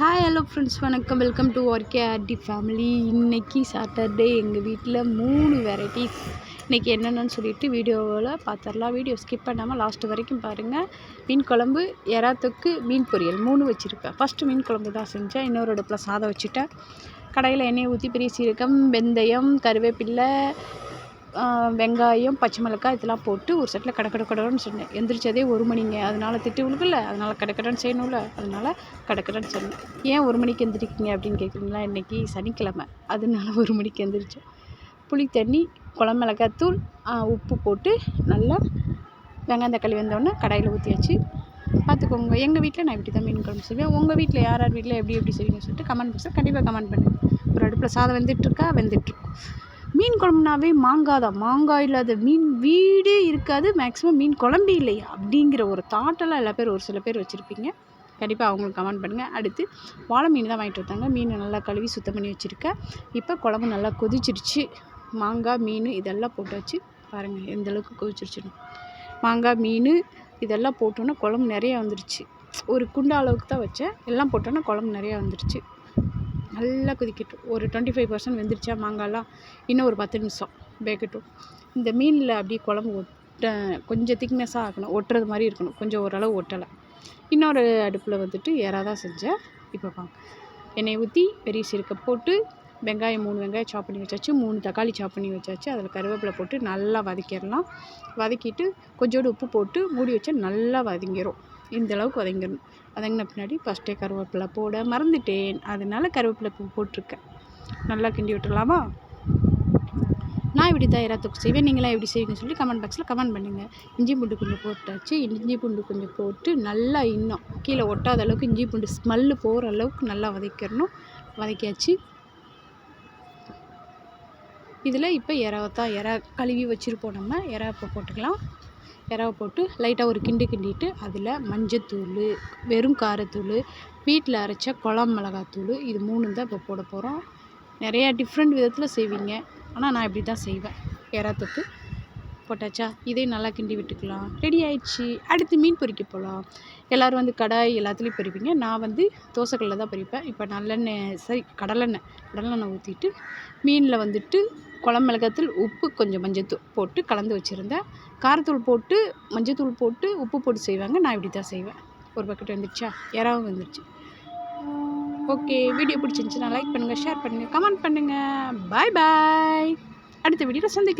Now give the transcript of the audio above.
Hi hello friends வணக்கம். Welcome to ஒர்க்கே ஆர்டி ஃபேமிலி இன்றைக்கி சாட்டர்டே எங்கள் வீட்டில் மூணு வெரைட்டிஸ் இன்றைக்கி என்னென்னு சொல்லிட்டு வீடியோவில் பார்த்துடலாம் வீடியோ ஸ்கிப் பண்ணாமல் லாஸ்ட்டு வரைக்கும் பாருங்கள் மீன் குழம்பு எறாத்துக்கு மீன் பொரியல் மூணு வச்சுருப்பேன். ஃபஸ்ட்டு மீன் குழம்பு தான் செஞ்சேன். இன்னொரு அடுப்பில் சாதம் வச்சுட்டேன். கடையில் எண்ணெய் ஊற்றி பெரிய சீரகம் வெந்தயம் கருவேப்பில்லை வெங்காயம் பச்சை மிளகாய் இதெல்லாம் போட்டு ஒரு செட்டில் கடை கடை கடன்னு சொன்னேன். எந்திரிச்சதே ஒரு மணிங்க. அதனால் திட்டு விழுக்கல அதனால் கடை செய்யணும்ல. அதனால் கடை சொன்னேன். ஏன் ஒரு மணிக்கு எந்திரிக்கீங்க அப்படின்னு கேட்குறீங்களா இன்றைக்கி சனிக்கிழமை. அதனால ஒரு மணிக்கு எந்திரிச்சோம். புளி தண்ணி குழம்பு மிளகாத்தூள் உப்பு போட்டு நல்லா வெங்காயம் தக்காளி வந்தோடனே கடாயில் ஊற்றியாச்சு பார்த்துக்கோங்க. எங்கள் வீட்டில் நான் இப்படி தான் மீன் குழம்பு செய்வேன். உங்கள் வீட்டில் யார் யார் வீட்டில் எப்படி எப்படி செய்வீங்கன்னு சொல்லிட்டு கமெண்ட் பாக்ஸில் கண்டிப்பாக கமெண்ட் பண்ணுங்கள் ஒரு அடுப்பில் சாதம் வெந்துட்டுருக்கா? வெந்துட்டுருக்கும். மீன் குழம்புனாவே மாங்காய் தான். மாங்காய் இல்லாத மீன் வீடே இருக்காது. மேக்ஸிமம் மீன் குழம்பே இல்லையா அப்படிங்கிற ஒரு தாட்டெல்லாம் எல்லா பேர் ஒரு சில பேர் வச்சுருப்பீங்க. கண்டிப்பாக அவங்களுக்கு கமெண்ட் பண்ணுங்கள் அடுத்து வாழை மீன் தான் வாங்கிட்டு வந்தாங்க. மீன் நல்லா கழுவி சுத்தம் பண்ணி வச்சுருக்கேன் இப்போ குழம்பு நல்லா கொதிச்சிருச்சு. மாங்காய் மீன் இதெல்லாம் போட்டு வச்சு பாருங்கள் எந்தளவுக்கு கொதிச்சிருச்சுன்னு. மாங்காய் மீன் இதெல்லாம் போட்டோன்னா குழம்பு நிறையா வந்துருச்சு. ஒரு குண்டா அளவுக்கு தான் வச்சேன். எல்லாம் போட்டோன்னா குழம்பு நிறையா வந்துருச்சு. நல்லா கொதிக்கட்டும். ஒரு டுவெண்ட்டி ஃபைவ் பர்சன்ட் வெந்துருச்சா மாங்காய்லாம் இன்னும் ஒரு பத்து நிமிஷம். வேகட்டும். இந்த மீனில் அப்படியே குழம்பு ஒட்ட கொஞ்சம் திக்னஸாக ஆக்கணும். ஒட்டுறது மாதிரி இருக்கணும். கொஞ்சம் ஓரளவு ஒட்டலை. இன்னொரு அடுப்பில் வந்துட்டு எறா செஞ்சேன். இப்போ வாங்க எண்ணெய் ஊற்றி பெரிய சீரகை போட்டு வெங்காயம் மூணு வெங்காயம் சாப் பண்ணி வச்சாச்சு. மூணு தக்காளி சாப் பண்ணி வச்சாச்சு. அதில் கருவேப்பிலை போட்டு நல்லா வதக்கிடலாம். வதக்கிட்டு கொஞ்சோண்டு உப்பு போட்டு மூடி வச்சா நல்லா வதங்கிடும் இந்தளவுக்கு வதங்கிடணும் வதங்கின பின்னாடி ஃபஸ்ட்டே கருவேப்பிலை போட மறந்துட்டேன். அதனால கருவேப்பிலை பூ போட்டிருக்கேன். நல்லா கிண்டி விட்டுடலாமா? நான் இப்படி தான் இறாத்துக்கு செய்வேன். நீங்களாம் எப்படி செய்வீங்கன்னு சொல்லி கமெண்ட் பாக்ஸில் கமெண்ட் பண்ணுங்கள் இஞ்சி பூண்டு கொஞ்சம் போட்டாச்சு. இஞ்சி பூண்டு கொஞ்சம் போட்டு நல்லா இன்னும் கீழே ஒட்டாத அளவுக்கு இஞ்சி பூண்டு ஸ்மெல்லு போகிற அளவுக்கு நல்லா வதக்கிடணும். வதக்கியாச்சு. இதில் இப்போ இறாவை தான் இறா கழுவி வச்சுருப்போம் நம்ம. இறா இப்போ போட்டுக்கலாம். எறாவை போட்டு லைட்டாக ஒரு கிண்டு கிண்டிட்டு அதில் மஞ்சத்தூள் வெறும் காரத்தூள் வீட்டில் அரைச்ச குழம்பு மிளகாத்தூள் இது மூணு தான் இப்போ போட போகிறோம் நிறையா டிஃப்ரெண்ட் விதத்தில் செய்வீங்க. ஆனால் நான் இப்படி தான் செய்வேன். எறா தொக்கு போட்டாச்சா? இதையும் நல்லா கிண்டி விட்டுக்கலாம். ரெடி ஆயிடுச்சு. அடுத்து மீன் பொறிக்க போகலாம் எல்லோரும் வந்து கடாய் எல்லாத்துலேயும் பொறிப்பீங்க. நான் வந்து தோசைக்கல்லில் தான் பொறிப்பேன். இப்போ நல்லெண்ணெய் சரி கடலெண்ணெய் கடலெண்ணெய் ஊற்றிட்டு மீனில் வந்துட்டு குழம்பு மிளகாத்தூள் உப்பு கொஞ்சம் மஞ்சத்தூள் போட்டு கலந்து வச்சுருந்தேன். காரத்தூள் போட்டு மஞ்சத்தூள் போட்டு உப்பு போட்டு செய்வாங்க. நான் இப்படி தான் செய்வேன். ஒரு பக்கெட் வந்துடுச்சா இறாவும் வந்துடுச்சு ஓகே வீடியோ பிடிச்சிருந்துச்சுன்னா லைக் பண்ணுங்கள் ஷேர் பண்ணுங்கள் கமெண்ட் பண்ணுங்கள் பாய் பாய் அடுத்த வீடியோவில் சந்திக்கலாம்.